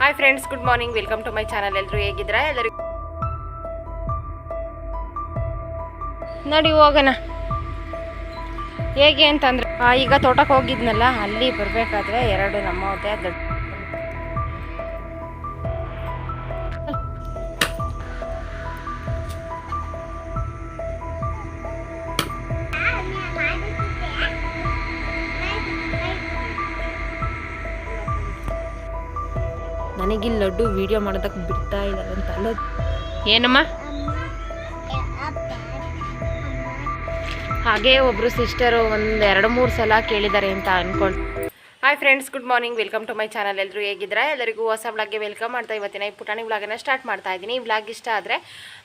Hi friends good morning welcome to my channel ಎಲ್ಲರೂ ಹೇಗಿದ್ದೀರಾ? ಎಲ್ಲರಿಗೂ ನೋಡಿ ಹೋಗೋಣ. ಹೇಗೆ ಅಂತಂದ್ರೆ ಈಗ ತೋಟಕ್ಕೆ ಹೋಗಿದ್ನಲ್ಲ, ಅಲ್ಲಿ ಬರಬೇಕಾದ್ರೆ ಎರಡು ನಮ್ಮ ದೊಡ್ಡ ನನಗಿಲ್ಲಿ ಲಡ್ಡು ವಿಡಿಯೋ ಮಾಡೋದಕ್ಕೆ ಬಿಡ್ತಾ ಇದ್ದಾರೆ ಅಂತ ಅಲ್ಲ ಏನಮ್ಮ? ಹಾಗೆ ಒಬ್ರು ಸಿಸ್ಟರು ಒಂದು ಎರಡು ಮೂರು ಸಲ ಕೇಳಿದ್ದಾರೆ ಅಂತ ಅನ್ಕೊಳ್ hi friends good morning welcome to my channel ಎಲ್ಲರೂ ಹೇಗಿದ್ರೆ ಎಲ್ಲರಿಗೂ ಹೊಸ ಬ್ಲಾಗ್ಗೆ ವೆಲ್ಕಮ್ ಮಾಡ್ತಾ ಇವತ್ತಿನ ಈ ಪುಟಾಣಿ ಬ್ಲಾಗನ್ನು ಸ್ಟಾರ್ಟ್ ಮಾಡ್ತಾ ಇದ್ದೀನಿ. ಈ ಬ್ಲಾಗ್ ಇಷ್ಟ ಆದರೆ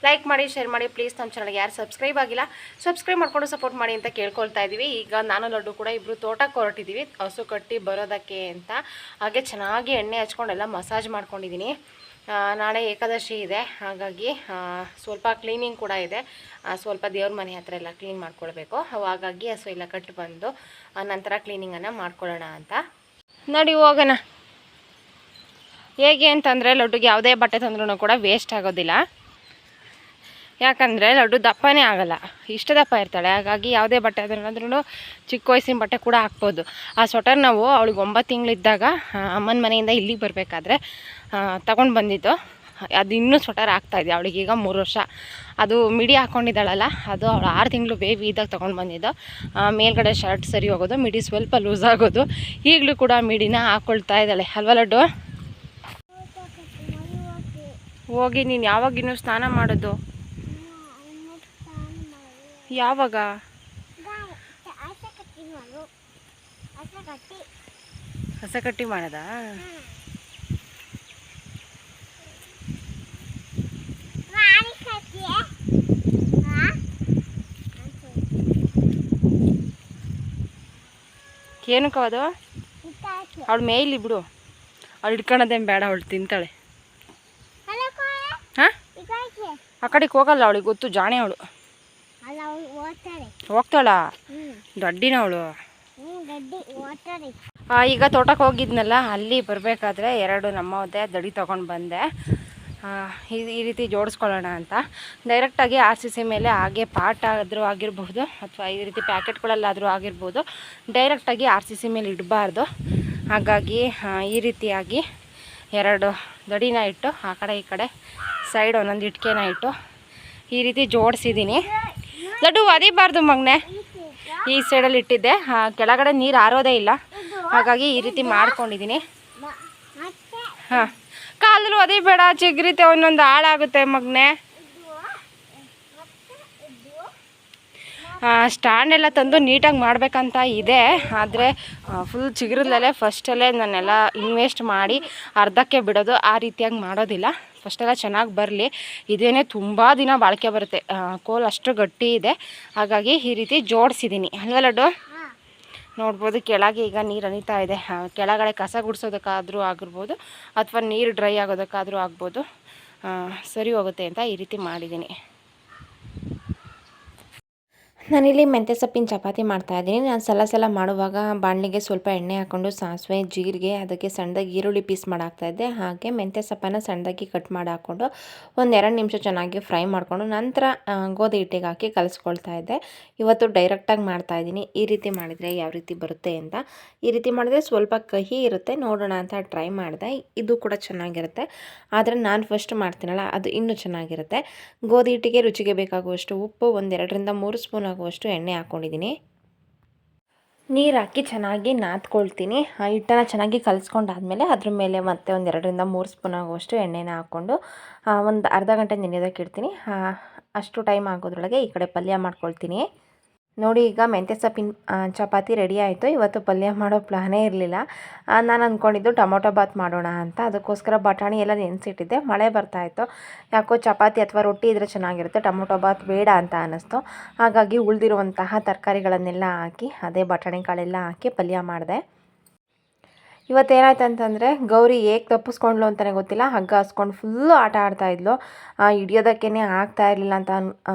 ಲೈಕ್ ಮಾಡಿ ಶೇರ್ ಮಾಡಿ ಪ್ಲೀಸ್ ನಮ್ಮ ಚಾನಲ್ಗೆ ಯಾರು ಸಬ್ಸ್ಕ್ರೈಬ್ ಆಗಿಲ್ಲ ಸಬ್ಸ್ಕ್ರೈಬ್ ಮಾಡ್ಕೊಂಡು ಸಪೋರ್ಟ್ ಮಾಡಿ ಅಂತ ಕೇಳ್ಕೊಳ್ತಾ ಇದ್ದೀವಿ ಈಗ ನಾನು, ಲಡ್ಡು ಕೂಡ ಇಬ್ಬರು ತೋಟಕ್ಕೆ ಹೊರಟಿದ್ದೀವಿ ಹಸು ಕಟ್ಟಿ ಬರೋದಕ್ಕೆ ಅಂತ. ಹಾಗೆ ಚೆನ್ನಾಗಿ ಎಣ್ಣೆ ಹಚ್ಕೊಂಡೆಲ್ಲ ಮಸಾಜ್ ಮಾಡ್ಕೊಂಡಿದ್ದೀನಿ. ನಾಳೆ ಏಕಾದಶಿ ಇದೆ. ಹಾಗಾಗಿ ಸ್ವಲ್ಪ ಕ್ಲೀನಿಂಗ್ ಕೂಡ ಇದೆ. ಸ್ವಲ್ಪ ದೇವ್ರ ಮನೆ ಹತ್ರ ಎಲ್ಲ ಕ್ಲೀನ್ ಮಾಡ್ಕೊಳ್ಬೇಕು. ಹಾಗಾಗಿ ಹಸು ಎಲ್ಲ ಕಟ್ಟು ಬಂದು ನಂತರ ಕ್ಲೀನಿಂಗನ್ನು ಮಾಡ್ಕೊಳ್ಳೋಣ ಅಂತ. ನೋಡಿ ಹೋಗೋಣ. ಹೇಗೆ ಅಂತಂದರೆ ಲಡ್ಡುಗೆ ಯಾವುದೇ ಬಟ್ಟೆ ತಂದ್ರೂ ಕೂಡ ವೇಸ್ಟ್ ಆಗೋದಿಲ್ಲ. ಯಾಕಂದರೆ ಲಡ್ಡು ದಪ್ಪನೇ ಆಗಲ್ಲ. ಇಷ್ಟು ದಪ್ಪ ಇರ್ತಾಳೆ. ಹಾಗಾಗಿ ಯಾವುದೇ ಬಟ್ಟೆ ಅದನ್ನಾದ್ರೂ ಚಿಕ್ಕ ವಯಸ್ಸಿನ ಬಟ್ಟೆ ಕೂಡ ಹಾಕ್ಬೋದು. ಆ ಸ್ವೆಟರ್ ನಾವು ಅವಳಿಗೆ ಒಂಬತ್ತು ತಿಂಗಳಿದ್ದಾಗ ಅಮ್ಮನ ಮನೆಯಿಂದ ಇಲ್ಲಿಗೆ ಬರಬೇಕಾದ್ರೆ ತಗೊಂಡು ಬಂದಿದ್ದು. ಅದು ಇನ್ನೂ ಸ್ವೆಟರ್ ಆಗ್ತಾಯಿದೆ ಅವಳಿಗೆ ಈಗ ಮೂರು ವರ್ಷ. ಅದು ಮಿಡಿ ಹಾಕ್ಕೊಂಡಿದ್ದಾಳಲ್ಲ ಅದು ಅವಳು ಆರು ತಿಂಗಳು ಬೇಬಿ ಇದ್ದಾಗ ತೊಗೊಂಡು ಬಂದಿದ್ದು. ಮೇಲ್ಗಡೆ ಶರ್ಟ್ ಸರಿ ಹೋಗೋದು, ಮಿಡಿ ಸ್ವಲ್ಪ ಲೂಸ್ ಆಗೋದು. ಈಗಲೂ ಕೂಡ ಮಿಡಿನ ಹಾಕ್ಕೊಳ್ತಾ ಇದ್ದಾಳೆ. ಅಲ್ವಾ ಲಡ್ಡು? ಹೋಗಿ, ನೀನು ಯಾವಾಗಿನ್ನೂ ಸ್ನಾನ ಮಾಡೋದು? ಯಾವಾಗ? ಹಸ ಕಟ್ಟಿ ಮಾಡದ? ಏನಕ್ಕ ಅದು? ಅವಳು ಮೇಯ್ಲಿ ಬಿಡು. ಅವಳು ಇಟ್ಕೊಳೋದೇನು ಬೇಡ ಅವಳು ತಿಂತಾಳೆ. ಹಾಂ? ಆ ಕಡೆಗೆ ಹೋಗಲ್ಲ ಅವಳಿಗೆ ಗೊತ್ತು ಜಾಣೆ ಅವಳು. ಹೋಗ್ತಾಳ? ದೊಡ್ಡಿನವಳು. ಈಗ ತೋಟಕ್ಕೆ ಹೋಗಿದ್ನಲ್ಲ ಅಲ್ಲಿ ಬರಬೇಕಾದ್ರೆ ಎರಡು ನಮ್ಮ ಹೊತ್ತೆ ದಡಿ ತೊಗೊಂಡು ಬಂದೆ. ಈ ರೀತಿ ಜೋಡಿಸ್ಕೊಳ್ಳೋಣ ಅಂತ. ಡೈರೆಕ್ಟಾಗಿ ಆರ್ ಸಿ ಸಿ ಮೇಲೆ ಹಾಗೆ ಪಾಟ್ ಆದರೂ ಆಗಿರಬಹುದು ಅಥವಾ ಈ ರೀತಿ ಪ್ಯಾಕೆಟ್ಗಳಲ್ಲಾದರೂ ಆಗಿರ್ಬೋದು ಡೈರೆಕ್ಟಾಗಿ ಆರ್ ಸಿ ಸಿ ಮೇಲೆ ಇಡಬಾರ್ದು. ಹಾಗಾಗಿ ಈ ರೀತಿಯಾಗಿ ಎರಡು ದಡಿನ ಇಟ್ಟು ಆ ಕಡೆ ಈ ಕಡೆ ಸೈಡ್ ಒಂದೊಂದು ಇಟ್ಕೆನ ಇಟ್ಟು ಈ ರೀತಿ ಜೋಡಿಸಿದ್ದೀನಿ ಲಡ್ಡು ಒದಿಬಾರ್ದು ಮಗ್ನೆ. ಈ ಸೈಡಲ್ಲಿ ಇಟ್ಟಿದ್ದೆ. ಕೆಳಗಡೆ ನೀರು ಆರೋದೇ ಇಲ್ಲ. ಹಾಗಾಗಿ ಈ ರೀತಿ ಮಾಡ್ಕೊಂಡಿದ್ದೀನಿ ಹಾಂ, ಕಾಲಲ್ಲಿ ಒದಿಬೇಡ ಚಿಗ್ರಿತೆ ಒಂದೊಂದು ಹಾಳಾಗುತ್ತೆ ಮಗನೆ. ಸ್ಟ್ಯಾಂಡ್ ಎಲ್ಲ ತಂದು ನೀಟಾಗಿ ಮಾಡಬೇಕಂತ ಇದೆ. ಆದರೆ ಫುಲ್ ಚಿಗುರದಲ್ಲೇ ಫಸ್ಟಲ್ಲೇ ನಾನೆಲ್ಲ ಇನ್ವೆಸ್ಟ್ ಮಾಡಿ ಅರ್ಧಕ್ಕೆ ಬಿಡೋದು ಆ ರೀತಿಯಾಗಿ ಮಾಡೋದಿಲ್ಲ. ಫಸ್ಟೆಲ್ಲ ಚೆನ್ನಾಗಿ ಬರಲಿ. ಇದೇನೇ ತುಂಬ ದಿನ ಬಾಳಿಕೆ ಬರುತ್ತೆ. ಕೋಲ್ ಅಷ್ಟು ಗಟ್ಟಿ ಇದೆ. ಹಾಗಾಗಿ ಈ ರೀತಿ ಜೋಡಿಸಿದ್ದೀನಿ ಅಲ್ವಾ ಲಡ್ಡು? ನೋಡ್ಬೋದು ಕೆಳಗೆ ಈಗ ನೀರು ಅನಿತಾ ಇದೆ. ಕೆಳಗಡೆ ಕಸ ಗುಡಿಸೋದಕ್ಕಾದರೂ ಆಗಿರ್ಬೋದು ಅಥವಾ ನೀರು ಡ್ರೈ ಆಗೋದಕ್ಕಾದರೂ ಆಗ್ಬೋದು. ಸರಿ ಹೋಗುತ್ತೆ ಅಂತ ಈ ರೀತಿ ಮಾಡಿದ್ದೀನಿ ನಾನಿಲ್ಲಿ ಮೆಂತ್ಯ ಸೊಪ್ಪಿನ ಚಪಾತಿ ಮಾಡ್ತಾ ಇದ್ದೀನಿ. ನಾನು ಸಲ ಸಲ ಮಾಡುವಾಗ ಬಾಣಲಿಗೆ ಸ್ವಲ್ಪ ಎಣ್ಣೆ ಹಾಕ್ಕೊಂಡು ಸಾಸಿವೆ, ಜೀರಿಗೆ, ಅದಕ್ಕೆ ಸಣ್ಣದಾಗಿ ಈರುಳ್ಳಿ ಪೀಸ್ ಮಾಡಾಕ್ತಾ ಇದ್ದೆ. ಹಾಗೆ ಮೆಂತ್ಯ ಸೊಪ್ಪನ್ನು ಸಣ್ಣದಾಗಿ ಕಟ್ ಮಾಡಿ ಹಾಕ್ಕೊಂಡು ಒಂದು ಎರಡು ನಿಮಿಷ ಚೆನ್ನಾಗಿ ಫ್ರೈ ಮಾಡಿಕೊಂಡು ನಂತರ ಗೋಧಿ ಹಿಟ್ಟಿಗೆ ಹಾಕಿ ಕಲಿಸ್ಕೊಳ್ತಾ ಇದ್ದೆ. ಇವತ್ತು ಡೈರೆಕ್ಟಾಗಿ ಮಾಡ್ತಾ ಇದ್ದೀನಿ. ಈ ರೀತಿ ಮಾಡಿದರೆ ಯಾವ ರೀತಿ ಬರುತ್ತೆ ಅಂತ. ಈ ರೀತಿ ಮಾಡಿದ್ರೆ ಸ್ವಲ್ಪ ಕಹಿ ಇರುತ್ತೆ. ನೋಡೋಣ ಅಂತ ಟ್ರೈ ಮಾಡಿದೆ. ಇದು ಕೂಡ ಚೆನ್ನಾಗಿರುತ್ತೆ. ಆದರೆ ನಾನು ಫಸ್ಟ್ ಮಾಡ್ತೀನಲ್ಲ, ಅದು ಇನ್ನೂ ಚೆನ್ನಾಗಿರುತ್ತೆ. ಗೋಧಿ ಹಿಟ್ಟಿಗೆ ರುಚಿಗೆ ಬೇಕಾಗುವಷ್ಟು ಉಪ್ಪು ಒಂದೆರಡರಿಂದ ಮೂರು ಸ್ಪೂನ್ ಆಗುವಷ್ಟು ಎಣ್ಣೆ ಹಾಕ್ಕೊಂಡಿದ್ದೀನಿ. ನೀರು ಹಾಕಿ ಚೆನ್ನಾಗಿ ನಾದ್ಕೊಳ್ತೀನಿ. ಆ ಹಿಟ್ಟನ್ನು ಚೆನ್ನಾಗಿ ಕಲಿಸ್ಕೊಂಡಾದ್ಮೇಲೆ ಅದ್ರ ಮೇಲೆ ಮತ್ತೆ ಒಂದು ಎರಡರಿಂದ ಮೂರು ಸ್ಪೂನ್ ಆಗುವಷ್ಟು ಎಣ್ಣೆನ ಹಾಕ್ಕೊಂಡು ಒಂದು ಅರ್ಧ ಗಂಟೆ ನೆನೆಯೋದಕ್ಕೆ ಇಡ್ತೀನಿ. ಅಷ್ಟು ಟೈಮ್ ಆಗೋದ್ರೊಳಗೆ ಈ ಕಡೆ ಪಲ್ಯ ಮಾಡ್ಕೊಳ್ತೀನಿ. ನೋಡಿ, ಈಗ ಮೆಂತ್ಯ ಸೊಪ್ಪಿನ ಚಪಾತಿ ರೆಡಿ ಆಯಿತು. ಇವತ್ತು ಪಲ್ಯ ಮಾಡೋ ಪ್ಲಾನೇ ಇರಲಿಲ್ಲ. ನಾನು ಅಂದ್ಕೊಂಡಿದ್ದು ಟೊಮೊಟೊ ಬಾತ್ ಮಾಡೋಣ ಅಂತ. ಅದಕ್ಕೋಸ್ಕರ ಬಟಾಣಿ ಎಲ್ಲ ನೆನೆಸಿಟ್ಟಿದ್ದೆ. ಮಳೆ ಬರ್ತಾ ಇತ್ತು. ಯಾಕೋ ಚಪಾತಿ ಅಥವಾ ರೊಟ್ಟಿ ಇದ್ದರೆ ಚೆನ್ನಾಗಿರುತ್ತೆ. ಟೊಮೊಟೊ ಬಾತ್ ಬೇಡ ಅಂತ ಅನ್ನಿಸ್ತು ಹಾಗಾಗಿ ಉಳಿದಿರುವಂತಹ ತರಕಾರಿಗಳನ್ನೆಲ್ಲ ಹಾಕಿ, ಅದೇ ಬಟಾಣಿ ಕಾಳೆಲ್ಲ ಹಾಕಿ ಪಲ್ಯ ಮಾಡಿದೆ. ಇವತ್ತೇನಾಯ್ತು ಅಂತಂದರೆ ಗೌರಿ ಹೇಗೆ ತಪ್ಪಿಸ್ಕೊಂಡ್ಲು ಅಂತಲೇ ಗೊತ್ತಿಲ್ಲ. ಹಗ್ಗ ಹಸ್ಕೊಂಡು ಫುಲ್ಲು ಆಟ ಆಡ್ತಾ ಇದ್ಲು. ಆ, ಹಿಡಿಯೋದಕ್ಕೇ ಆಗ್ತಾ ಇರಲಿಲ್ಲ ಅಂತ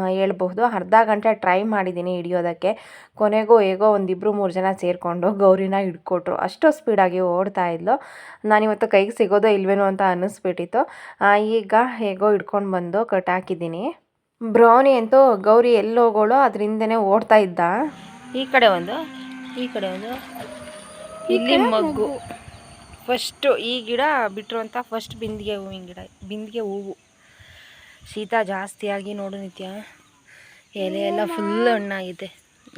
ಹೇಳ್ಬಹುದು. ಅರ್ಧ ಗಂಟೆ ಟ್ರೈ ಮಾಡಿದ್ದೀನಿ ಹಿಡಿಯೋದಕ್ಕೆ. ಕೊನೆಗೂ ಹೇಗೋ ಒಂದಿಬ್ಬರು ಮೂರು ಜನ ಸೇರಿಕೊಂಡು ಗೌರಿನ ಹಿಡ್ಕೊಟ್ರು. ಅಷ್ಟು ಸ್ಪೀಡಾಗಿ ಓಡ್ತಾ ಇದ್ಲು. ನಾನಿವತ್ತು ಕೈಗೆ ಸಿಗೋದೋ ಇಲ್ವೇನೋ ಅಂತ ಅನ್ನಿಸ್ಬಿಟ್ಟಿತ್ತು. ಈಗ ಹೇಗೋ ಹಿಡ್ಕೊಂಡು ಬಂದು ಕಟ್ ಹಾಕಿದ್ದೀನಿ ಬ್ರೌನಿ ಅಂತೂ ಗೌರಿ ಎಲ್ಲಿ ಹೋಗೋಳು ಅದರಿಂದನೇ ಓಡ್ತಾ ಇದ್ದ. ಈ ಕಡೆ ಒಂದು ಈ ಕಡೆ ಒಂದು. ಇಲ್ಲಿ ಮಗ್ಗು. ಫಸ್ಟು ಈ ಗಿಡ ಬಿಟ್ಟಿರುವಂಥ ಫಸ್ಟ್ ಬಿಂದಿಗೆ ಹೂವಿನ ಗಿಡ ಬಿಂದಿಗೆ ಹೂವು. ಶೀತ ಜಾಸ್ತಿಯಾಗಿ ನೋಡು ನಿತ್ಯ. ಎಲೆ ಎಲ್ಲ ಫುಲ್ ಹಣ್ಣಾಗಿದೆ.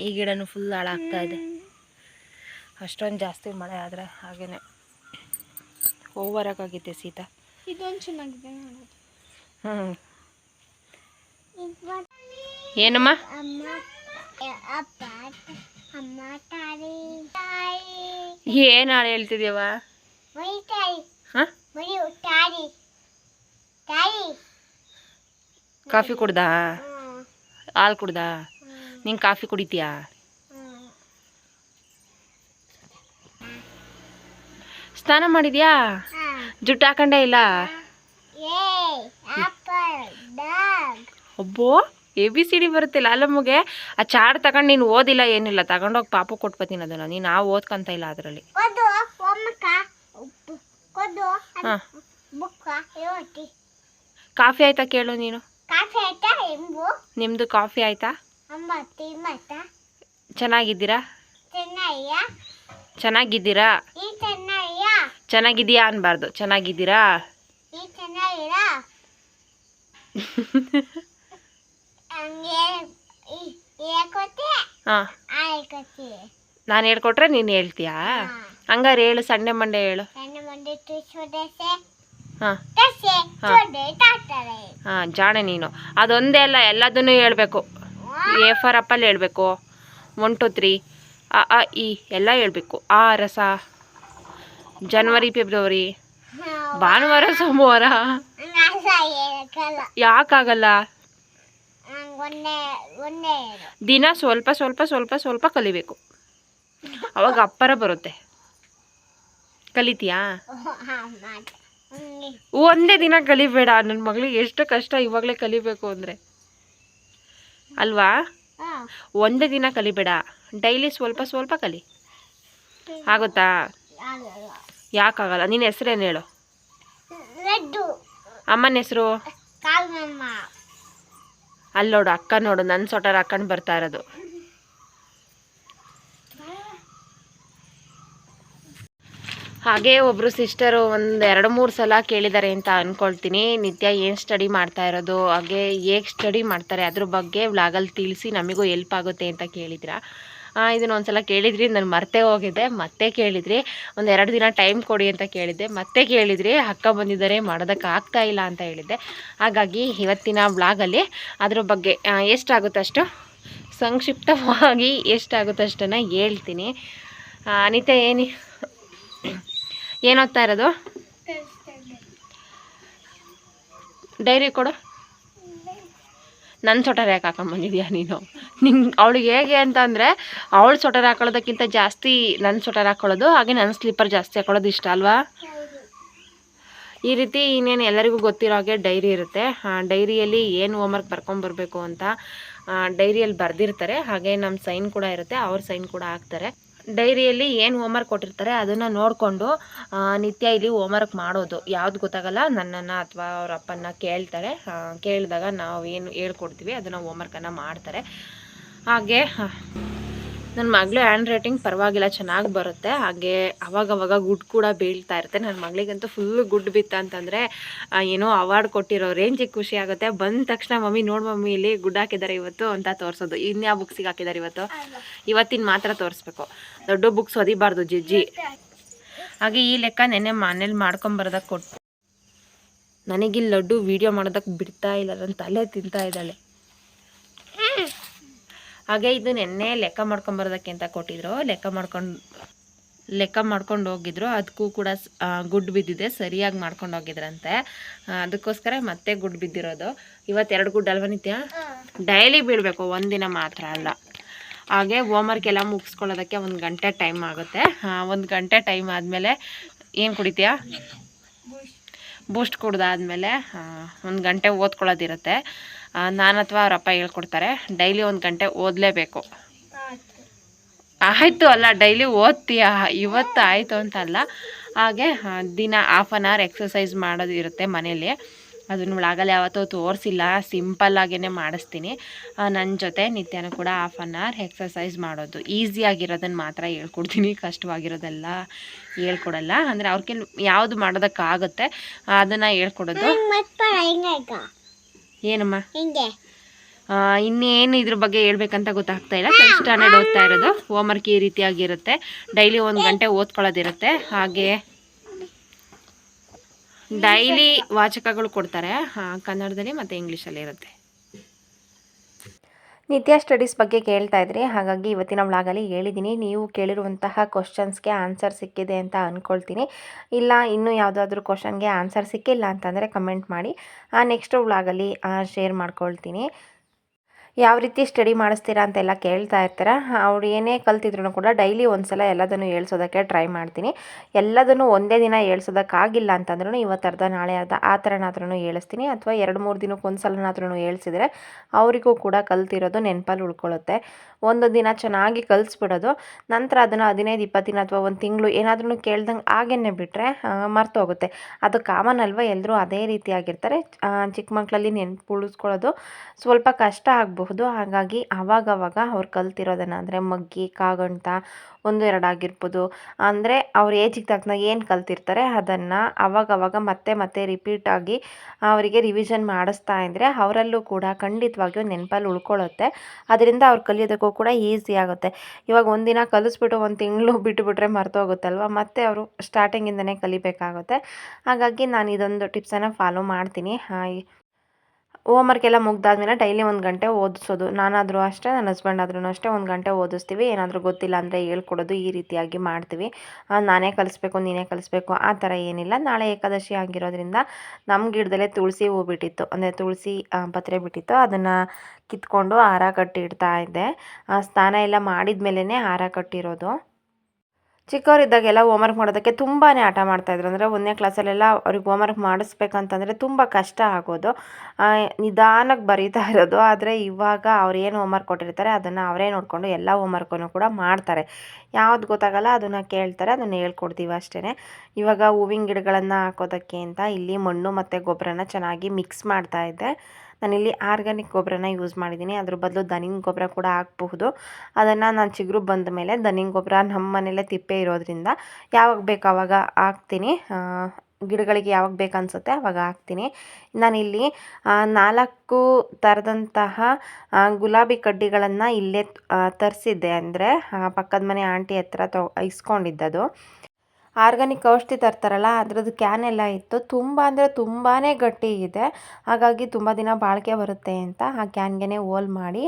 ಈ ಗಿಡನೂ ಫುಲ್ ಹಾಳಾಗ್ತಾ ಇದೆ. ಅಷ್ಟೊಂದು ಜಾಸ್ತಿ ಮಳೆ ಆದರೆ ಹಾಗೇನೆ. ಓವರ್ ಆಗೈತೆ ಶೀತ. ಇದೊಂದು ಚೆನ್ನಾಗಿದೆ ನೋಡೋದು. ಹ್ಞೂ ಏನಮ್ಮ? ಏನು ಹಾಳು ಹೇಳ್ತಿದ್ಯವ ಕಾಫಿ ಕುಡ್ದಾ? ಹಾಲು ಕುಡ್ದಾ? ನೀನು ಕಾಫಿ ಕುಡಿತೀಯಾ? ಸ್ನಾನ ಮಾಡಿದ್ಯಾ? ಜುಟ್ಟು ಹಾಕಂಡೇ ಇಲ್ಲ? ಒಬ್ಬೋ ಎ ಬಿ ಸಿ ಡಿ ಬರುತ್ತೆ ಲಾಲಮ್ಮಗೆ. ಆ ಚಾಡ್ ತಗೊಂಡು ನೀನು ಓದಿಲ್ಲ ಏನಿಲ್ಲ. ತಗೊಂಡೋಗಿ ಪಾಪ ಕೊಟ್ಬತ್ತೀನಿ ಅದನ್ನು. ನೀನು ಆ ಓದ್ಕೊಂತ ಇಲ್ಲ ಅದರಲ್ಲಿ. ಹಾಂ. ಕಾಫಿ ಆಯ್ತಾ ಕೇಳು ನೀನು. ಕಾಫಿ ಆಯ್ತಾ? ಎಂಬು. ನಿಮ್ಮದು ಕಾಫಿ ಆಯ್ತಾ? ಅಮ್ಮ ಚೆನ್ನಾಗಿದ್ದೀರಾ? ಚೆನ್ನಾಗಿದ್ದೀರಾ? ಈ ಚೆನ್ನಾಗಿದೀಯಾ ಅನ್ಬಾರ್ದು. ಚೆನ್ನಾಗಿದ್ದೀರಾ? ಈ ಹಂಗೆ ಹಾಂ. ನಾನು ಹೇಳ್ಕೊಟ್ರೆ ನೀನು ಹೇಳ್ತೀಯಾ? ಹಂಗಾರೆ ಹೇಳು ಸಂಡೆ ಮಂಡೆ ಹೇಳು. ಹಾಂ. ಹಾ. ಜಾಣೆ ನೀನು. ಅದೊಂದೇ ಅಲ್ಲ ಎಲ್ಲದನ್ನೂ ಹೇಳ್ಬೇಕು. ಎ ಫಾರ್ ಅಪ್ಪಲ್ಲಿ ಹೇಳ್ಬೇಕು. One two three. ಅ ಅ ಇ ಎಲ್ಲ ಹೇಳ್ಬೇಕು. ಆ ರಸ ಜನವರಿ ಫೆಬ್ರವರಿ. ಭಾನುವಾರ ಸೋಮವಾರ. ಯಾಕಾಗಲ್ಲ? ದಿನ ಸ್ವಲ್ಪ ಸ್ವಲ್ಪ ಸ್ವಲ್ಪ ಸ್ವಲ್ಪ ಕಲಿಬೇಕು. ಅವಾಗ ಅಪ್ಪರ ಬರುತ್ತೆ. ಕಲಿತೀಯಾ? ಒಂದೇ ದಿನ ಕಲಿಬೇಡ. ನನ್ನ ಮಗಳಿಗೆ ಎಷ್ಟು ಕಷ್ಟ ಇವಾಗಲೇ ಕಲಿಬೇಕು ಅಂದರೆ. ಅಲ್ವಾ? ಒಂದೇ ದಿನ ಕಲಿಬೇಡ. ಡೈಲಿ ಸ್ವಲ್ಪ ಸ್ವಲ್ಪ ಕಲಿ. ಆಗುತ್ತಾ? ಆಗಲ್ಲ ಯಾಕಾಗಲ್ಲ? ನಿನ್ನ ಹೆಸ್ರೇನು ಹೇಳು? ಅಮ್ಮನ ಹೆಸರು? ಅಲ್ಲಿ ನೋಡು ಅಕ್ಕ ನೋಡು. ನನ್ನ ಸೊಟರ್ ಹಾಕೊಂಡು ಬರ್ತಾ ಇರೋದು. ಹಾಗೆ ಒಬ್ಬರು ಸಿಸ್ಟರು ಒಂದು ಎರಡು ಮೂರು ಸಲ ಕೇಳಿದ್ದಾರೆ ಅಂತ ಅಂದ್ಕೊಳ್ತೀನಿ ನಿತ್ಯ ಏನು ಸ್ಟಡಿ ಮಾಡ್ತಾ ಇರೋದು, ಹಾಗೆ ಹೇಗೆ ಸ್ಟಡಿ ಮಾಡ್ತಾರೆ, ಅದ್ರ ಬಗ್ಗೆ ವ್ಲಾಗಲ್ಲಿ ತಿಳಿಸಿ ನಮಗೂ ಎಲ್ಪ್ ಆಗುತ್ತೆ ಅಂತ ಕೇಳಿದ್ರ. ಇದನ್ನ ಒಂದ್ಸಲ ಕೇಳಿದ್ರಿ, ನಾನು ಮರ್ತೆ ಹೋಗಿದ್ದೆ, ಮತ್ತೆ ಕೇಳಿದ್ರಿ. ಒಂದು ಎರಡು ದಿನ ಟೈಮ್ ಕೊಡಿ ಅಂತ ಕೇಳಿದ್ದೆ, ಮತ್ತೆ ಕೇಳಿದ್ರಿ. ಅಕ್ಕ ಬಂದಿದ್ದಾರೆ ಮಾಡೋದಕ್ಕೆ ಆಗ್ತಾ ಇಲ್ಲ ಅಂತ ಹೇಳಿದ್ದೆ. ಹಾಗಾಗಿ ಇವತ್ತಿನ ವ್ಲಾಗಲ್ಲಿ ಅದ್ರ ಬಗ್ಗೆ ಎಷ್ಟಾಗುತ್ತೆ ಅಷ್ಟು ಸಂಕ್ಷಿಪ್ತವಾಗಿ ಎಷ್ಟಾಗುತ್ತಷ್ಟನ್ನು ಹೇಳ್ತೀನಿ. ನಿತ್ಯ ಏನು? ಏನು ಓದ್ತಾ ಇರೋದು? ಡೈರಿ ಕೊಡು. ನನ್ನ ಸೊಟರ್ ಯಾಕೆ ಹಾಕೊಂಡ್ ಬಂದಿದ್ಯಾ ನೀನು? ನಿಂಗೆ ಅವಳಿಗೆ ಹೇಗೆ ಅಂತ ಅಂದರೆ, ಅವಳು ಸೊಟರ್ ಹಾಕೊಳ್ಳೋದಕ್ಕಿಂತ ಜಾಸ್ತಿ ನನ್ನ ಸೊಟರ್ ಹಾಕೊಳ್ಳೋದು, ಹಾಗೆ ನನ್ನ ಸ್ಲೀಪರ್ ಜಾಸ್ತಿ ಹಾಕೊಳ್ಳೋದು ಇಷ್ಟ ಅಲ್ವಾ? ಈ ರೀತಿ ಇನ್ನೇನು ಎಲ್ಲರಿಗೂ ಗೊತ್ತಿರೋ ಹಾಗೆ ಡೈರಿ ಇರುತ್ತೆ. ಡೈರಿಯಲ್ಲಿ ಏನು ಹೋಮ್ವರ್ಕ್ ಬರ್ಕೊಂಬರ್ಬೇಕು ಅಂತ ಡೈರಿಯಲ್ಲಿ ಬರೆದಿರ್ತಾರೆ. ಹಾಗೆ ನಮ್ಮ ಸೈನ್ ಕೂಡ ಇರುತ್ತೆ, ಅವ್ರ ಸೈನ್ ಕೂಡ ಹಾಕ್ತಾರೆ. ಡೈರಿಯಲ್ಲಿ ಏನು ಹೋಮ್ವರ್ಕ್ ಕೊಟ್ಟಿರ್ತಾರೆ ಅದನ್ನು ನೋಡಿಕೊಂಡು ನಿತ್ಯ ಇಲ್ಲಿ ಹೋಮ್ವರ್ಕ್ ಮಾಡೋದು. ಯಾವ್ದು ಗೊತ್ತಾಗಲ್ಲ, ನನ್ನನ್ನು ಅಥವಾ ಅವ್ರ ಅಪ್ಪನ ಕೇಳ್ತಾರೆ. ಕೇಳಿದಾಗ ನಾವು ಏನು ಹೇಳ್ಕೊಡ್ತೀವಿ, ಅದನ್ನು ಹೋಮ್ವರ್ಕನ್ನು ಮಾಡ್ತಾರೆ. ಹಾಗೆ ನನ್ನ ಮಗಳು ಹ್ಯಾಂಡ್ ರೈಟಿಂಗ್ ಪರವಾಗಿಲ್ಲ, ಚೆನ್ನಾಗಿ ಬರುತ್ತೆ. ಹಾಗೆ ಅವಾಗವಾಗ ಗುಡ್ ಕೂಡ ಬೀಳ್ತಾ ಇರುತ್ತೆ. ನನ್ನ ಮಗಳಿಗಂತೂ ಫುಲ್ ಗುಡ್ ಬಿತ್ತ ಅಂತಂದರೆ ಏನೋ ಅವಾರ್ಡ್ ಕೊಟ್ಟಿರೋ ರೇಂಜಿಗೆ ಖುಷಿ ಆಗುತ್ತೆ. ಬಂದ ತಕ್ಷಣ ಮಮ್ಮಿ, ನೋಡು ಮಮ್ಮಿ, ಇಲ್ಲಿ ಗುಡ್ ಹಾಕಿದ್ದಾರೆ ಇವತ್ತು ಅಂತ ತೋರಿಸೋದು. ಇನ್ಯಾವ ಬುಕ್ಸಿಗೆ ಹಾಕಿದ್ದಾರೆ ಇವತ್ತು? ಇವತ್ತಿನ ಮಾತ್ರ ತೋರಿಸ್ಬೇಕು. ದೊಡ್ಡ ಬುಕ್ಸ್ ಒದಿಬಾರ್ದು ಜಿಜ್ಜಿ. ಹಾಗೆ ಈ ಲೆಕ್ಕ ನೆನ್ನೆ ಮನೇಲಿ ಮಾಡ್ಕೊಂಬರೋದಕ್ಕೆ ಕೊಟ್ಟು ನನಗಿಲ್ಲಿ ಲಡ್ಡು ವೀಡಿಯೋ ಮಾಡೋದಕ್ಕೆ ಬಿಡ್ತಾ ಇಲ್ಲ. ನನ್ನ ತಲೆ ತಿಂತಾ ಇದ್ದಾಳೆ. ಹಾಗೆ ಇದು ನೆನ್ನೆ ಲೆಕ್ಕ ಮಾಡ್ಕೊಂಬರೋದಕ್ಕೆ ಅಂತ ಕೊಟ್ಟಿದ್ರು. ಲೆಕ್ಕ ಮಾಡ್ಕೊಂಡು ಲೆಕ್ಕ ಮಾಡ್ಕೊಂಡು ಹೋಗಿದ್ರು. ಅದಕ್ಕೂ ಕೂಡ ಗುಡ್ ಬಿದ್ದಿದೆ. ಸರಿಯಾಗಿ ಮಾಡ್ಕೊಂಡು ಹೋಗಿದ್ರಂತೆ. ಅದಕ್ಕೋಸ್ಕರ ಮತ್ತೆ ಗುಡ್ ಬಿದ್ದಿರೋದು. ಇವತ್ತು ಎರಡು ಗುಡ್ ಅಲ್ವ ನಿತ್ಯ? ಡೈಲಿ ಬೀಳಬೇಕು ಒಂದಿನ ಮಾತ್ರ ಅಲ್ಲ. ಹಾಗೆ ಹೋಮ್ವರ್ಕ್ ಎಲ್ಲ ಮುಗಿಸ್ಕೊಳ್ಳೋದಕ್ಕೆ ಒಂದು ಗಂಟೆ ಟೈಮ್ ಆಗುತ್ತೆ. ಒಂದು ಗಂಟೆ ಟೈಮ್ ಆದಮೇಲೆ ಏನು ಕುಡಿತೀಯಾ? ಬೂಸ್ಟ್. ಕುಡ್ದಾದ್ಮೇಲೆ ಒಂದು ಗಂಟೆ ಓದ್ಕೊಳ್ಳೋದಿರುತ್ತೆ. ನಾನು ಅಥವಾ ಅವರಪ್ಪ ಹೇಳ್ಕೊಡ್ತಾರೆ. ಡೈಲಿ ಒಂದು ಗಂಟೆ ಓದಲೇಬೇಕು. ಆಯಿತು ಅಲ್ಲ, ಡೈಲಿ ಓದ್ತೀಯ? ಇವತ್ತು ಆಯಿತು ಅಂತ ಅಲ್ಲ. ಹಾಗೆ ದಿನ ಹಾಫ್ ಆನ್ ಅವರ್ ಎಕ್ಸಸೈಸ್ ಮಾಡೋದು ಇರುತ್ತೆ ಮನೇಲಿ. ಅದನ್ನು ಒಳಗಲ್ಲ ಯಾವತ್ತೂ ತೋರಿಸಿಲ್ಲ. ಸಿಂಪಲ್ಲಾಗೇ ಮಾಡಿಸ್ತೀನಿ. ನನ್ನ ಜೊತೆ ನಿತ್ಯನೂ ಕೂಡ ಹಾಫ್ ಆನ್ ಅವರ್ ಎಕ್ಸಸೈಸ್ ಮಾಡೋದು. ಈಸಿಯಾಗಿರೋದನ್ನು ಮಾತ್ರ ಹೇಳ್ಕೊಡ್ತೀನಿ. ಕಷ್ಟವಾಗಿರೋದೆಲ್ಲ ಹೇಳ್ಕೊಡಲ್ಲ. ಅಂದರೆ ಅವ್ರಿಗೆ ಯಾವುದು ಮಾಡೋದಕ್ಕಾಗುತ್ತೆ, ಅದನ್ನು ಹೇಳ್ಕೊಡೋದು. ಏನಮ್ಮ? ಹಿಂಗೆ. ಇನ್ನೇನು ಇದ್ರ ಬಗ್ಗೆ ಹೇಳ್ಬೇಕಂತ ಗೊತ್ತಾಗ್ತಾ ಇಲ್ಲ. ಫಸ್ಟ್ ಸ್ಟ್ಯಾಂಡರ್ಡ್ ಓದ್ತಾ ಇರೋದು. ಹೋಮ್ವರ್ಕ್ ಈ ರೀತಿಯಾಗಿರುತ್ತೆ. ಡೈಲಿ ಒಂದು ಗಂಟೆ ಓದ್ಕೊಳ್ಳೋದಿರುತ್ತೆ. ಹಾಗೆ ಡೈಲಿ ವಾಚಕಗಳು ಕೊಡ್ತಾರೆ. ಕನ್ನಡದಲ್ಲಿ ಮತ್ತು ಇಂಗ್ಲೀಷಲ್ಲಿ ಇರುತ್ತೆ. ನಿತ್ಯ ಸ್ಟಡೀಸ್ ಬಗ್ಗೆ ಕೇಳ್ತಾ ಇದ್ರಿ, ಹಾಗಾಗಿ ಇವತ್ತಿನ ವ್ಲಾಗಲ್ಲಿ ಹೇಳಿದ್ದೀನಿ. ನೀವು ಕೇಳಿರುವಂತಹ ಕ್ವಶನ್ಸ್ಗೆ ಆನ್ಸರ್ ಸಿಕ್ಕಿದೆ ಅಂತ ಅಂದ್ಕೊಳ್ತೀನಿ ಇಲ್ಲ, ಇನ್ನೂ ಯಾವುದಾದ್ರೂ ಕ್ವಶನ್ಗೆ ಆನ್ಸರ್ ಸಿಕ್ಕಿಲ್ಲ ಅಂತಂದರೆ ಕಮೆಂಟ್ ಮಾಡಿ. ನೆಕ್ಸ್ಟ್ ವ್ಲಾಗಲ್ಲಿ ಶೇರ್ ಮಾಡ್ಕೊಳ್ತೀನಿ. ಯಾವ ರೀತಿ ಸ್ಟಡಿ ಮಾಡಿಸ್ತೀರಾ ಅಂತೆಲ್ಲ ಕೇಳ್ತಾ ಇರ್ತಾರೆ? ಅವ್ರು ಏನೇ ಕಲ್ತಿದ್ರು ಕೂಡ ಡೈಲಿ ಒಂದ್ಸಲ ಎಲ್ಲದನ್ನು ಹೇಳ್ಸೋದಕ್ಕೆ ಟ್ರೈ ಮಾಡ್ತೀನಿ. ಎಲ್ಲದನ್ನು ಒಂದೇ ದಿನ ಹೇಳ್ಸೋದಕ್ಕಾಗಿಲ್ಲ ಅಂತಂದ್ರೂ ಇವತ್ತು ಅರ್ಧ ನಾಳೆ ಅರ್ಧ ಆ ಥರನಾದ್ರೂ ಹೇಳಿಸ್ತೀನಿ. ಅಥವಾ ಎರಡು ಮೂರು ದಿನಕ್ಕೆ ಒಂದು ಸಲನಾದ್ರೂ ಹೇಳ್ಸಿದ್ರೆ ಅವರಿಗೂ ಕೂಡ ಕಲ್ತಿರೋದು ನೆನಪಲ್ಲಿ ಉಳ್ಕೊಳ್ಳುತ್ತೆ. ಒಂದು ದಿನ ಚೆನ್ನಾಗಿ ಕಲಿಸ್ಬಿಡೋದು, ನಂತರ ಅದನ್ನು ಹದಿನೈದು ಇಪ್ಪತ್ತು ದಿನ ಅಥವಾ ಒಂದು ತಿಂಗಳು ಏನಾದ್ರೂ ಕೇಳ್ದಂಗೆ ಆಗೇನೆ ಬಿಟ್ಟರೆ ಮರ್ತೋಗುತ್ತೆ. ಅದು ಕಾಮನ್ ಅಲ್ವಾ? ಎಲ್ಲರೂ ಅದೇ ರೀತಿಯಾಗಿರ್ತಾರೆ ಚಿಕ್ಕ ಮಕ್ಕಳಲ್ಲಿ ನೆನ್ಪು ಉಳಿಸ್ಕೊಳ್ಳೋದು ಸ್ವಲ್ಪ ಕಷ್ಟ ಆಗಬಹುದು ಹಾಗಾಗಿ ಆವಾಗವಾಗ ಅವ್ರು ಕಲ್ತಿರೋದನ್ನು ಅಂದರೆ ಮಗ್ಗಿ, ಕಾಗಂಟ ಒಂದು ಎರಡು ಆಗಿರ್ಬೋದು. ಅಂದರೆ ಅವ್ರ ಏಜಿಗೆ ತಕ್ಕನಾಗ ಏನು ಕಲ್ತಿರ್ತಾರೆ ಅದನ್ನು ಅವಾಗವಾಗ ಮತ್ತೆ ಮತ್ತೆ ರಿಪೀಟಾಗಿ ಅವರಿಗೆ ರಿವಿಷನ್ ಮಾಡಿಸ್ತಾ ಇದ್ದರೆ ಅವರಲ್ಲೂ ಕೂಡ ಖಂಡಿತವಾಗಿಯೂ ನೆನಪಲ್ಲಿ ಉಳ್ಕೊಳ್ಳುತ್ತೆ. ಅದರಿಂದ ಅವ್ರು ಕಲಿಯೋದಕ್ಕೂ ಕೂಡ ಈಸಿ ಆಗುತ್ತೆ. ಇವಾಗ ಒಂದಿನ ಕಲಿಸ್ಬಿಟ್ಟು ಒಂದು ತಿಂಗಳು ಬಿಟ್ಟುಬಿಟ್ರೆ ಮರ್ತೋಗುತ್ತಲ್ವ? ಮತ್ತೆ ಅವರು ಸ್ಟಾರ್ಟಿಂಗಿಂದನೇ ಕಲಿಬೇಕಾಗುತ್ತೆ. ಹಾಗಾಗಿ ನಾನು ಇದೊಂದು ಟಿಪ್ಸನ್ನು ಫಾಲೋ ಮಾಡ್ತೀನಿ. ಹೋಮ್ವರ್ಕ್ ಎಲ್ಲ ಮುಗ್ದಾದ್ಮೇಲೆ ಡೈಲಿ ಒಂದು ಗಂಟೆ ಓದಿಸೋದು. ನಾನಾದರೂ ಅಷ್ಟೇ ನನ್ನ ಹಸ್ಬೆಂಡ್ ಆದ್ರೂ ಅಷ್ಟೇ ಒಂದು ಗಂಟೆ ಓದಿಸ್ತೀವಿ. ಏನಾದರೂ ಗೊತ್ತಿಲ್ಲ ಅಂದರೆ ಹೇಳ್ಕೊಡೋದು ಈ ರೀತಿಯಾಗಿ ಮಾಡ್ತೀವಿ. ನಾನೇ ಕಲಿಸ್ಬೇಕು, ನೀನೇ ಕಲಿಸ್ಬೇಕು, ಆ ಥರ ಏನಿಲ್ಲ. ನಾಳೆ ಏಕಾದಶಿ ಆಗಿರೋದ್ರಿಂದ ನಮ್ಮ ಗಿಡದಲ್ಲೇ ತುಳಸಿ ಹೂ ಬಿಟ್ಟಿತ್ತು. ಅಂದರೆ ತುಳಸಿ ಪತ್ರೆ ಬಿಟ್ಟಿತ್ತು. ಅದನ್ನು ಕಿತ್ಕೊಂಡು ಹಾರ ಕಟ್ಟಿ ಇಡ್ತಾ ಇದ್ದೆ ಸ್ನಾನ ಎಲ್ಲ ಮಾಡಿದ ಮೇಲೇ ಹಾರ ಕಟ್ಟಿರೋದು. ಚಿಕ್ಕವರಿದ್ದಾಗೆಲ್ಲ ಹೋಮ್ವರ್ಕ್ ಮಾಡೋದಕ್ಕೆ ತುಂಬಾ ಆಟ ಮಾಡ್ತಾಯಿದ್ರು ಅಂದರೆ ಒಂದನೇ ಕ್ಲಾಸಲ್ಲೆಲ್ಲ ಅವ್ರಿಗೆ ಹೋಮ್ವರ್ಕ್ ಮಾಡಿಸ್ಬೇಕಂತಂದರೆ ತುಂಬ ಕಷ್ಟ ಆಗೋದು. ನಿಧಾನಕ್ಕೆ ಬರೀತಾ ಇರೋದು. ಆದರೆ ಇವಾಗ ಅವ್ರೇನು ಏನು ಹೋಮ್ವರ್ಕ್ ಕೊಟ್ಟಿರ್ತಾರೆ ಅದನ್ನು ಅವರೇ ನೋಡಿಕೊಂಡು ಎಲ್ಲ ಹೋಮ್ವರ್ಕನ್ನು ಕೂಡ ಮಾಡ್ತಾರೆ. ಯಾವ್ದು ಗೊತ್ತಾಗಲ್ಲ, ಅದನ್ನು ಕೇಳ್ತಾರೆ, ಅದನ್ನು ಹೇಳ್ಕೊಡ್ತೀವಿ ಅಷ್ಟೇ ಇವಾಗ ಹೂವಿನ ಗಿಡಗಳನ್ನು ಹಾಕೋದಕ್ಕೆ ಅಂತ ಇಲ್ಲಿ ಮಣ್ಣು ಮತ್ತು ಗೊಬ್ಬರನ ಚೆನ್ನಾಗಿ ಮಿಕ್ಸ್ ಮಾಡ್ತಾ ಇದ್ದೆ. ನಾನಿಲ್ಲಿ ಆರ್ಗ್ಯಾನಿಕ್ ಗೊಬ್ಬರನ ಯೂಸ್ ಮಾಡಿದ್ದೀನಿ. ಅದ್ರ ಬದಲು ದನಿನ ಗೊಬ್ಬರ ಕೂಡ ಹಾಕಬಹುದು. ಅದನ್ನು ನಾನು ಚಿಗುರು ಬಂದ ಮೇಲೆ ದನಿನ ಗೊಬ್ಬರ ನಮ್ಮ ಮನೇಲೇ ತಿಪ್ಪೆ ಇರೋದ್ರಿಂದ ಯಾವಾಗ ಬೇಕು ಆವಾಗ ಹಾಕ್ತೀನಿ. ಗಿಡಗಳಿಗೆ ಯಾವಾಗ ಬೇಕು ಅನಿಸುತ್ತೆ ಆವಾಗ ಹಾಕ್ತೀನಿ. ನಾನಿಲ್ಲಿ ನಾಲ್ಕು ಥರದಂತಹ ಗುಲಾಬಿ ಕಡ್ಡಿಗಳನ್ನು ಇಲ್ಲೇ ತರಿಸಿದ್ದೆ ಅಂದರೆ ಪಕ್ಕದ ಮನೆ ಆಂಟಿ ಹತ್ರ ತೊ, ಇಸ್ಕೊಂಡಿದ್ದದು. ಆರ್ಗಾನಿಕ್ ಔಷಧಿ ತರ್ತಾರಲ್ಲ, ಅದರದ್ದು ಕ್ಯಾನ್ ಎಲ್ಲ ಇತ್ತು. ತುಂಬ ಅಂದರೆ ತುಂಬಾ ಗಟ್ಟಿ ಇದೆ. ಹಾಗಾಗಿ ತುಂಬ ದಿನ ಬಾಳಿಕೆ ಬರುತ್ತೆ ಅಂತ ಆ ಕ್ಯಾನ್ಗೆ ಹೋಲ್ ಮಾಡಿ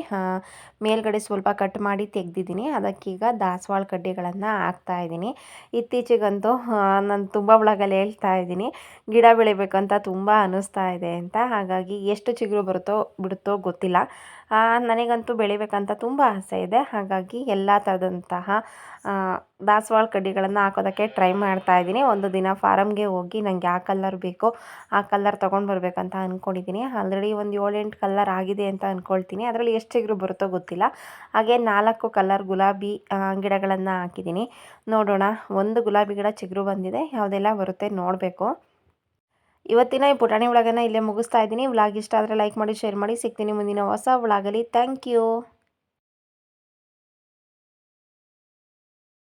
ಮೇಲ್ಗಡೆ ಸ್ವಲ್ಪ ಕಟ್ ಮಾಡಿ ತೆಗೆದಿದ್ದೀನಿ. ಅದಕ್ಕೀಗ ದಾಸವಾಳ ಕಡ್ಡಿಗಳನ್ನು ಹಾಕ್ತಾ ಇದ್ದೀನಿ. ಇತ್ತೀಚೆಗಂತೂ ನಾನು ತುಂಬ ಒಳಗಲ್ಲಿ ಹೇಳ್ತಾ ಇದ್ದೀನಿ. ಗಿಡ ಬೆಳಿಬೇಕಂತ ತುಂಬ ಅನ್ನಿಸ್ತಾ ಇದೆ ಅಂತ. ಹಾಗಾಗಿ ಎಷ್ಟು ಚಿಗುರು ಬರುತ್ತೋ, ಬಿಡುತ್ತೋ ಗೊತ್ತಿಲ್ಲ. ನನಗಂತೂ ಬೆಳಿಬೇಕಂತ ತುಂಬ ಆಸೆ ಇದೆ. ಹಾಗಾಗಿ ಎಲ್ಲ ಥರದಂತಹ ದಾಸವಾಳ ಕಡ್ಡಿಗಳನ್ನು ಹಾಕೋದಕ್ಕೆ ಟ್ರೈ ಮಾಡ್ತಾ ಇದ್ದೀನಿ. ಒಂದು ದಿನ ಫಾರಮ್ಗೆ ಹೋಗಿ ನನಗೆ ಯಾವ ಕಲ್ಲರ್ ಬೇಕೋ, ಆ ಕಲ್ಲರ್ ತೊಗೊಂಡು ಬರಬೇಕಂತ ಅಂದ್ಕೊಂಡಿದ್ದೀನಿ ಆಲ್ರೆಡಿ ಒಂದು ಏಳೆಂಟು ಕಲ್ಲರ್ ಆಗಿದೆ ಅಂತ ಅಂದ್ಕೊಳ್ತೀನಿ ಅದರಲ್ಲಿ ಎಷ್ಟು ಚಿಗುರು ಬರುತ್ತೋ ಗೊತ್ತಿಲ್ಲ. ಹಾಗೆ ನಾಲ್ಕು ಕಲ್ಲರ್ ಗುಲಾಬಿ ಗಿಡಗಳನ್ನು ಹಾಕಿದ್ದೀನಿ. ನೋಡೋಣ, ಒಂದು ಗುಲಾಬಿ ಗಿಡ ಚಿಗುರು ಬಂದಿದೆ. ಯಾವುದೆಲ್ಲ ಬರುತ್ತೆ ನೋಡಬೇಕು. ಇವತ್ತಿನ ಈ ಪುಟಾಣಿ ವ್ಲಾಗನ್ನು ಇಲ್ಲೇ ಮುಗಿಸ್ತಾ ಇದ್ದೀನಿ. ವ್ಲಾಗ್ ಇಷ್ಟ ಆದರೆ ಲೈಕ್ ಮಾಡಿ ಶೇರ್ ಮಾಡಿ. ಸಿಗ್ತೀನಿ ಮುಂದಿನ ಹೊಸ ವ್ಲಾಗಲ್ಲಿ. Thank you